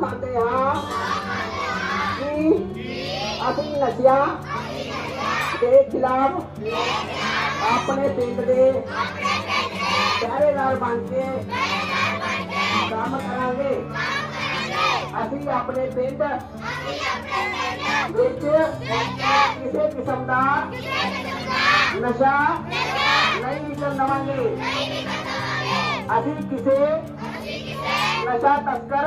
ਖਾਂਦੇ ਹਾਂ। ਜੀ ਅਸੀਂ ਨਸ਼ਿਆਂ ਦੇ ਖਿਲਾਫ ਆਪਣੇ ਪਿੰਡ ਦੇ ਪਹਿਰੇਦਾਰ ਬਣ ਕੇ ਕੰਮ ਕਰਾਂਗੇ। ਅਸੀਂ ਆਪਣੇ ਪਿੰਡ ਵਿੱਚ ਕਿਸੇ ਕਿਸਮ ਦਾ ਨਸ਼ਾ ਨਹੀਂ ਨਿਕਲ ਦਵਾਂਗੇ। ਅਸੀਂ ਕਿਸੇ ਨਸ਼ਾ ਤਸਕਰ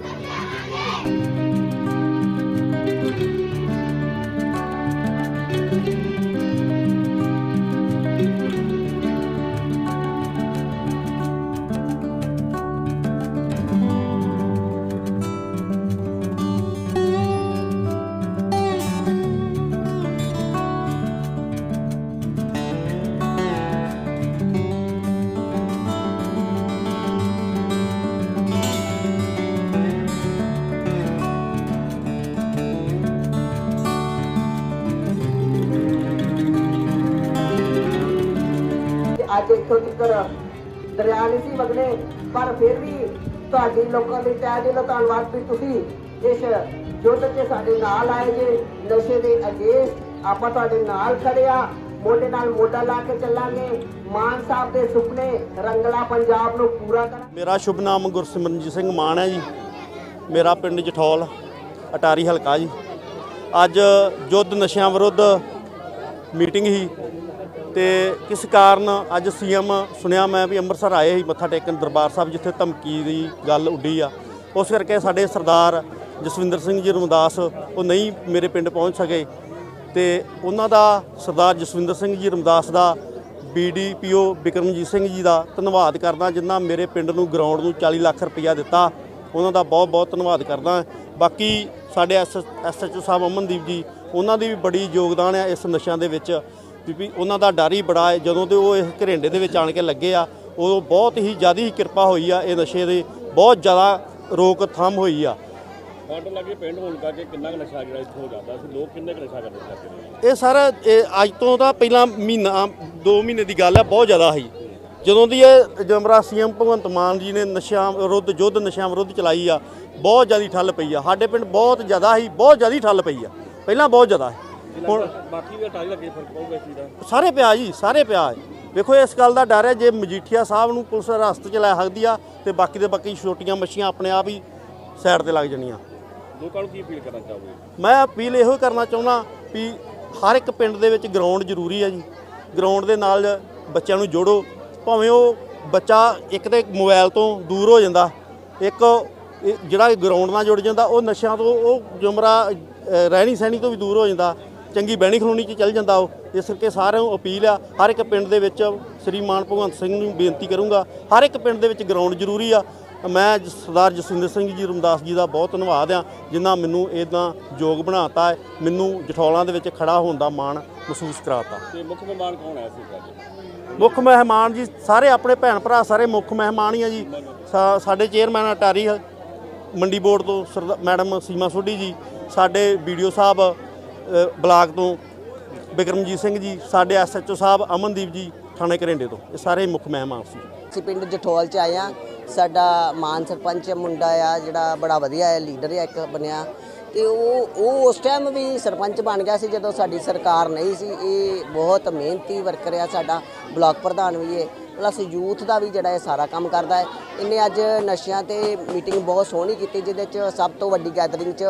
ਅੱਜ ਇੱਥੋਂ ਤੱਕ ਦਰਿਆ ਨਹੀਂ ਸੀ ਵਗਣੇ, ਪਰ ਫਿਰ ਵੀ ਤੁਹਾਡੀ ਲੋਕਾਂ ਦੀ ਤਹਿ ਦਿਲੋਂ ਧੰਨਵਾਦ ਵੀ ਤੁਸੀਂ ਇਸ ਯੁੱਧ 'ਚ ਸਾਡੇ ਨਾਲ ਆਏ ਜੇ, ਨਸ਼ੇ ਦੇ ਅਗੇਂਸਟ ਆਪਾਂ ਤੁਹਾਡੇ ਨਾਲ ਖੜੇ ਮੋਢੇ ਨਾਲ ਮੋਢਾ ਲਾ ਕੇ ਚੱਲਾਂਗੇ, ਮਾਨ ਸਾਹਿਬ ਦੇ ਸੁਪਨੇ ਰੰਗਲਾ ਪੰਜਾਬ ਨੂੰ ਪੂਰਾ ਕਰਾਂਗੇ। ਮੇਰਾ ਸ਼ੁਭ ਨਾਮ ਗੁਰਸਿਮਰਨਜੀਤ ਸਿੰਘ ਮਾਨ ਹੈ ਜੀ। ਮੇਰਾ ਪਿੰਡ ਜਠੌਲ, ਅਟਾਰੀ ਹਲਕਾ ਜੀ। ਅੱਜ ਯੁੱਧ ਨਸ਼ਿਆਂ ਵਿਰੁੱਧ ਮੀਟਿੰਗ ਸੀ ਤੇ ਕਿਸ ਕਾਰਨ ਅੱਜ ਸੀਐਮ ਸੁਣਿਆ ਮੈਂ ਵੀ ਅੰਮ੍ਰਿਤਸਰ ਆਏ ਸੀ ਮੱਥਾ ਟੇਕਣ ਦਰਬਾਰ ਸਾਹਿਬ ਜਿੱਥੇ ਧਮਕੀ ਦੀ ਗੱਲ ਉੱਡੀ ਆ। ਉਸ ਕਰਕੇ ਸਾਡੇ ਸਰਦਾਰ ਜਸਵਿੰਦਰ ਸਿੰਘ ਜੀ ਰਮਦਾਸ, ਉਹ ਨਹੀਂ ਮੇਰੇ ਪਿੰਡ ਪਹੁੰਚ ਸਕੇ ਤੇ ਉਹਨਾਂ ਦਾ ਸਰਦਾਰ ਜਸਵਿੰਦਰ ਸਿੰਘ ਜੀ ਰਮਦਾਸ ਦਾ ਬੀਡੀਪੀਓ ਬਿਕਰਮਜੀਤ ਸਿੰਘ ਜੀ ਦਾ ਧੰਨਵਾਦ ਕਰਦਾ, ਜਿਨ੍ਹਾਂ ਮੇਰੇ ਪਿੰਡ ਨੂੰ ਗਰਾਊਂਡ ਨੂੰ 40 ਲੱਖ ਰੁਪਇਆ ਦਿੱਤਾ। ਉਹਨਾਂ ਦਾ ਬਹੁਤ ਬਹੁਤ ਧੰਨਵਾਦ ਕਰਦਾ। ਬਾਕੀ ਸਾਡੇ ਐਸਐਚਓ ਸਾਹਿਬ ਅਮਨਦੀਪ ਜੀ ਉਹਨਾਂ ਦੀ ਵੀ ਬੜੀ ਯੋਗਦਾਨ ਹੈ ਇਸ ਨਸ਼ਿਆਂ ਦੇ ਵਿੱਚ ਵੀ ਵੀ ਉਹਨਾਂ ਦਾ ਡਰ ਹੀ ਬੜਾ ਹੈ। ਜਦੋਂ ਤੇ ਉਹ ਇਸ ਘਰੇਂਡੇ ਦੇ ਵਿੱਚ ਆਣ ਕੇ ਲੱਗੇ ਆ ਉਦੋਂ ਬਹੁਤ ਹੀ ਜ਼ਿਆਦਾ ਹੀ ਕਿਰਪਾ ਹੋਈ ਆ ਇਹ ਨਸ਼ੇ ਦੇ ਬਹੁਤ ਜ਼ਿਆਦਾ ਰੋਕਥਾਮ ਹੋਈ ਆ। ਫੰਡ ਲੱਗੇ ਪਿੰਡ ਹੋਣ ਕਰਕੇ ਕਿੰਨਾ ਕੁ ਨਸ਼ਾ ਜਿਹੜਾ ਇੱਥੋਂ ਹੋ ਜਾਂਦਾ ਸੀ ਲੋਕ ਕਿੰਨੇ ਕੁ ਨਸ਼ਾ ਕਰਦੇ ਸੀ ਇਹ ਸਰ ਇਹ ਅੱਜ ਤੋਂ ਤਾਂ ਪਹਿਲਾਂ ਮਹੀਨਾ 2 ਮਹੀਨੇ ਦੀ ਗੱਲ ਹੈ ਬਹੁਤ ਜ਼ਿਆਦਾ ਸੀ। ਜਦੋਂ ਦੀ ਇਹ ਜਮਰਾ ਸੀਐਮ ਭਗਵੰਤ ਮਾਨ ਜੀ ਨੇ ਨਸ਼ਿਆਂ ਵਿਰੁੱਧ ਯੁੱਧ ਨਸ਼ਿਆਂ ਵਿਰੁੱਧ ਚਲਾਈ ਆ ਬਹੁਤ ਜ਼ਿਆਦਾ ਠੱਲ ਪਈ ਆ। ਸਾਡੇ ਪਿੰਡ ਬਹੁਤ ਜ਼ਿਆਦਾ ਸੀ ਬਹੁਤ ਜ਼ਿਆਦਾ ਠੱਲ ਪਈ ਆ। ਪਹਿਲਾਂ ਬਹੁਤ ਜ਼ਿਆਦਾ ਸੀ। ਹੁਣ ਬਾਕੀ ਵੀ ਅਟਾਰੀ ਲੱਗੇ ਫ਼ਰਕ ਪਊਗਾ ਇਸ ਚੀਜ਼ ਦਾ। ਸਾਰੇ ਪਿਆ ਜੀ ਸਾਰੇ ਪਿਆ ਹੈ। ਵੇਖੋ ਇਸ ਗੱਲ ਦਾ ਡਰ ਹੈ ਜੇ ਮਜੀਠੀਆ ਸਾਹਿਬ ਨੂੰ ਪੁਲਿਸ ਰਸਤ ਚ ਲੈ ਸਕਦੀ ਆ ਤੇ ਬਾਕੀ ਦੇ ਬਾਕੀ ਛੋਟੀਆਂ ਮੱਛੀਆਂ ਆਪਣੇ ਆਪ ਹੀ ਸਾਈਡ ਤੇ ਲੱਗ ਜਾਣੀਆਂ। ਲੋਕਾਂ ਨੂੰ ਕੀ ਅਪੀਲ ਕਰਨਾ ਚਾਹੋਗੇ? ਮੈਂ ਅਪੀਲ ਇਹੋ ਕਰਨਾ ਚਾਹੁੰਦਾ ਵੀ ਹਰ ਇੱਕ ਪਿੰਡ ਦੇ ਵਿੱਚ ਗਰਾਊਂਡ ਜ਼ਰੂਰੀ ਹੈ ਜੀ। ਗਰਾਊਂਡ ਦੇ ਨਾਲ ਬੱਚਿਆਂ ਨੂੰ ਜੋੜੋ। ਭਾਵੇਂ ਉਹ ਬੱਚਾ ਇੱਕ ਤੇ ਮੋਬਾਈਲ ਤੋਂ ਦੂਰ ਹੋ ਜਾਂਦਾ ਇੱਕ ਜਿਹੜਾ ਗਰਾਊਂਡ ਨਾਲ ਜੁੜ ਜਾਂਦਾ ਉਹ ਨਸ਼ਿਆਂ ਤੋਂ ਉਹ ਜੁਮਰਾ ਰਹਿਣੀ ਸਹਿਣੀ ਤੋਂ ਵੀ ਦੂਰ ਹੋ ਜਾਂਦਾ ਚੰਗੀ ਬਹਿਣੀ ਖਲੋਣੀ 'ਚ ਚੱਲ ਜਾਂਦਾ ਉਹ ਇਸ ਕਰਕੇ ਸਾਰਿਆਂ ਨੂੰ ਅਪੀਲ ਆ ਹਰ ਇੱਕ ਪਿੰਡ ਦੇ ਵਿੱਚ ਸ੍ਰੀ ਮਾਨ ਭਗਵੰਤ ਸਿੰਘ ਨੂੰ ਬੇਨਤੀ ਕਰੂੰਗਾ ਹਰ ਇੱਕ ਪਿੰਡ ਦੇ ਵਿੱਚ ਗਰਾਊਂਡ ਜ਼ਰੂਰੀ ਆ। ਮੈਂ ਸਰਦਾਰ ਜਸਵਿੰਦਰ ਸਿੰਘ ਜੀ ਰਮਦਾਸ ਜੀ ਦਾ ਬਹੁਤ ਧੰਨਵਾਦ ਆ ਜਿਨ੍ਹਾਂ ਮੈਨੂੰ ਇਦਾਂ ਯੋਗ ਬਣਾਤਾ ਹੈ ਮੈਨੂੰ ਜਠੌਲਾਂ ਦੇ ਵਿੱਚ ਖੜਾ ਹੋਣ ਦਾ ਮਾਣ ਮਹਿਸੂਸ ਕਰਾਤਾ। ਤੇ ਮੁੱਖ ਮਹਿਮਾਨ ਕੌਣ ਆਇਆ ਸੀ ਅੱਜ ਮੁੱਖ ਮਹਿਮਾਨ ਜੀ ਸਾਰੇ ਆਪਣੇ ਭੈਣ ਭਰਾ ਸਾਰੇ ਮੁੱਖ ਮਹਿਮਾਨ ਹੀ ਆ ਜੀ। ਸਾਡੇ ਚੇਅਰਮੈਨ ਅਟਾਰੀ ਹ- ਮੰਡੀ ਬੋਰਡ ਤੋਂ ਮੈਡਮ ਸੀਮਾ ਸੋਢੀ ਜੀ ਸਾਡੇ ਵੀਡੀਓ ਸਾਹਿਬ ਬਲਾਕ ਤੋਂ ਬਿਕਰਮਜੀਤ ਸਿੰਘ ਜੀ, ਸਾਡੇ ਐਸਐਚਓ ਸਾਹਿਬ, ਅਮਨਦੀਪ ਜੀ, ਥਾਣੇ ਘਰੇਂਡੇ ਤੋਂ। ਇਹ ਸਾਰੇ ਮੁੱਖ ਮਹਿਮਾਨ ਸੀ। ਅਸੀਂ ਪਿੰਡ ਜਠੋਲ ਚ ਆਏ ਆ ਸਾਡਾ ਮਾਨ ਸਰਪੰਚ ਮੁੰਡਾ ਆ, ਜਿਹੜਾ ਬੜਾ ਵਧੀਆ ਹੈ ਲੀਡਰ ਆ, ਇੱਕ ਬਣਿਆ। ਤੇ ਉਹ ਉਹ ਉਸ ਟਾਈਮ ਵੀ ਸਰਪੰਚ ਬਣ ਗਿਆ ਸੀ, ਜਦੋਂ ਸਾਡੀ ਸਰਕਾਰ ਨਹੀਂ ਸੀ। ਇਹ ਬਹੁਤ ਮਿਹਨਤੀ ਵਰਕਰ ਆ ਸਾਡਾ, ਬਲਾਕ ਪ੍ਰਧਾਨ ਵੀ ਹੈ ਪਲੱਸ ਯੂਥ ਦਾ ਵੀ ਜਿਹੜਾ ਇਹ ਸਾਰਾ ਕੰਮ ਕਰਦਾ ਹੈ। ਇਹਨੇ ਅੱਜ ਨਸ਼ਿਆਂ ਤੇ ਮੀਟਿੰਗ ਬਹੁਤ ਸੋਹਣੀ ਕੀਤੀ, ਜਿਹਦੇ ਚ ਸਭ ਤੋਂ ਵੱਡੀ ਗੈਦਰਿੰਗ ਚ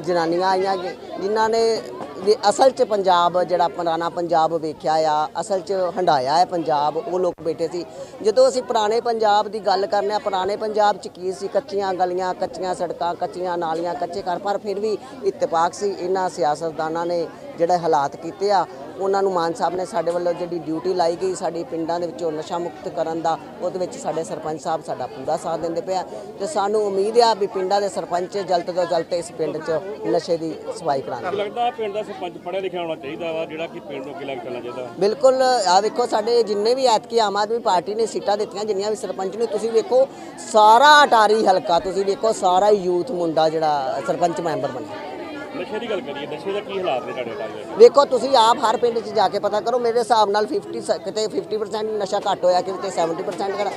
ਜਨਾਨੀਆਂ ਆਈਆਂ ਕਿ- ਜਿਨ੍ਹਾਂ ਨੇ ਵੀ ਅਸਲ 'ਚ ਪੰਜਾਬ ਜਿਹੜਾ ਪੁਰਾਣਾ ਪੰਜਾਬ ਵੇਖਿਆ ਆ, ਅਸਲ 'ਚ ਹੰਡਾਇਆ ਹੈ ਪੰਜਾਬ, ਉਹ ਲੋਕ ਬੈਠੇ ਸੀ। ਜਦੋਂ ਅਸੀਂ ਪੁਰਾਣੇ ਪੰਜਾਬ ਦੀ ਗੱਲ ਕਰਨੇ ਆ, ਪੁਰਾਣੇ ਪੰਜਾਬ 'ਚ ਕੀ ਸੀ? ਕੱਚੀਆਂ ਗਲੀਆਂ, ਕੱਚੀਆਂ ਸੜਕਾਂ, ਕੱਚੀਆਂ ਨਾਲੀਆਂ, ਕੱਚੇ ਘਰ, ਪਰ ਫਿਰ ਵੀ ਇਤਫਾਕ ਸੀ। ਇਹਨਾਂ ਸਿਆਸਤਦਾਨਾਂ ਨੇ ਜਿਹੜੇ ਹਾਲਾਤ ਕੀਤੇ ਆ ਉਹਨਾਂ ਨੂੰ ਮਾਨ ਸਾਹਿਬ ਨੇ ਸਾਡੇ ਵੱਲੋਂ ਜਿਹੜੀ ਡਿਊਟੀ ਲਾਈ ਗਈ ਸਾਡੀ ਪਿੰਡਾਂ ਦੇ ਵਿੱਚੋਂ ਨਸ਼ਾ ਮੁਕਤ ਕਰਨ ਦਾ ਉਹਦੇ ਵਿੱਚ ਸਾਡੇ ਸਰਪੰਚ ਸਾਹਿਬ ਸਾਡਾ ਪੂਰਾ ਸਾਥ ਦਿੰਦੇ ਪਿਆ ਤੇ ਸਾਨੂੰ ਉਮੀਦ ਆ ਵੀ ਪਿੰਡਾਂ ਦੇ ਸਰਪੰਚ ਜਲਦ ਤੋਂ ਜਲਦ ਇਸ ਪਿੰਡ 'ਚ ਨਸ਼ੇ ਦੀ ਸਫ਼ਾਈ ਕਰਾਉਣਗੇ ਲੱਗਦਾ ਪਿੰਡ ਦਾ ਸਰਪੰਚ ਪੜ੍ਹਿਆ ਲਿਖਿਆ ਹੋਣਾ ਚਾਹੀਦਾ ਵਾ ਜਿਹੜਾ ਕਿ ਪਿੰਡ ਨੂੰ ਅੱਗੇ ਲੈ ਕੇ ਚੱਲਣਾ ਚਾਹੀਦਾ। ਬਿਲਕੁਲ ਆ ਵੇਖੋ ਸਾਡੇ ਜਿੰਨੇ ਵੀ ਐਤਕੀ ਆਮ ਆਦਮੀ ਪਾਰਟੀ ਨੇ ਸੀਟਾਂ ਦਿੱਤੀਆਂ ਜਿੰਨੀਆਂ ਵੀ ਸਰਪੰਚ ਨੇ ਤੁਸੀਂ ਵੇਖੋ ਸਾਰਾ ਅਟਾਰੀ ਹਲਕਾ ਤੁਸੀਂ ਵੇਖੋ ਸਾਰਾ ਯੂਥ ਮੁੰਡਾ ਜਿਹੜਾ ਸਰਪੰਚ ਮੈਂਬਰ ਬਣਿਆ। ਨਸ਼ੇ ਦੀ ਗੱਲ ਕਰੀਏ ਨਸ਼ੇ ਦਾ ਕੀ ਹਾਲਾਤ ਨੇ ਤੁਹਾਡੇ ਟਾਈਮ ਦੇ ਵੇਖੋ ਤੁਸੀਂ ਆਪ ਹਰ ਪਿੰਡ 'ਚ ਜਾ ਕੇ ਪਤਾ ਕਰੋ ਮੇਰੇ ਹਿਸਾਬ ਨਾਲ 50 ਸ- ਕਿਤੇ 50% ਨਸ਼ਾ ਘੱਟ ਹੋਇਆ ਕਿਤੇ 70% ਕਰ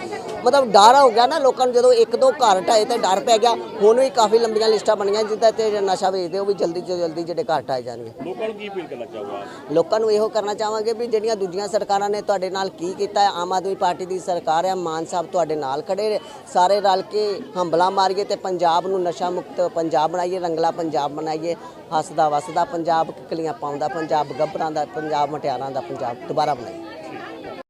ਮਤਲਬ ਡਰ ਹੋ ਗਿਆ ਨਾ ਲੋਕਾਂ ਨੂੰ ਜਦੋਂ ਇੱਕ ਦੋ ਘਰ ਢਾਏ ਤੇ ਡਰ ਪੈ ਗਿਆ ਹੁਣ ਵੀ ਕਾਫੀ ਲੰਬੀਆਂ ਲਿਸਟਾਂ ਬਣੀਆਂ ਜਿੱਦਾਂ ਤੇ ਨਸ਼ਾ ਵੇਚਦੇ ਉਹ ਵੀ ਜਲਦੀ ਤੋਂ ਜਲਦੀ ਜਿਹੜੇ ਘਰ ਢਾਏ ਜਾਣਗੇ। ਲੋਕਾਂ ਨੂੰ ਕੀ ਅਪੀਲ ਕਰਨਾ ਚਾਹੋਗਾ ਲੋਕਾਂ ਨੂੰ ਇਹੋ ਕਰਨਾ ਚਾਹਾਂਗੇ ਵੀ ਜਿਹੜੀਆਂ ਦੂਜੀਆਂ ਸਰਕਾਰਾਂ ਨੇ ਤੁਹਾਡੇ ਨਾਲ ਕੀ ਕੀਤਾ ਹੈ ਆਮ ਆਦਮੀ ਪਾਰਟੀ ਦੀ ਸਰਕਾਰ ਹੈ ਮਾਨ ਸਾਹਿਬ ਤੁਹਾਡੇ ਨਾਲ ਖੜੇ ਨੇ। ਸਾਰੇ ਰਲ ਕੇ ਹੰਬਲਾ ਮਾਰੀਏ ਤੇ ਪੰਜਾਬ ਨੂੰ ਨਸ਼ਾ ਮੁਕਤ ਪੰਜਾਬ ਬਣਾਈਏ ਰੰਗਲਾ ਪੰਜਾਬ ਬਣਾਈਏ। ਹੱਸਦਾ ਵਸਦਾ ਪੰਜਾਬ ਕਿਕਲੀਆਂ ਪਾਉਂਦਾ ਪੰਜਾਬ ਗੱਭਰਾਂ ਦਾ ਪੰਜਾਬ ਮਟਿਆਰਾਂ ਦਾ ਪੰਜਾਬ ਦੁਬਾਰਾ ਬਣਾਈ।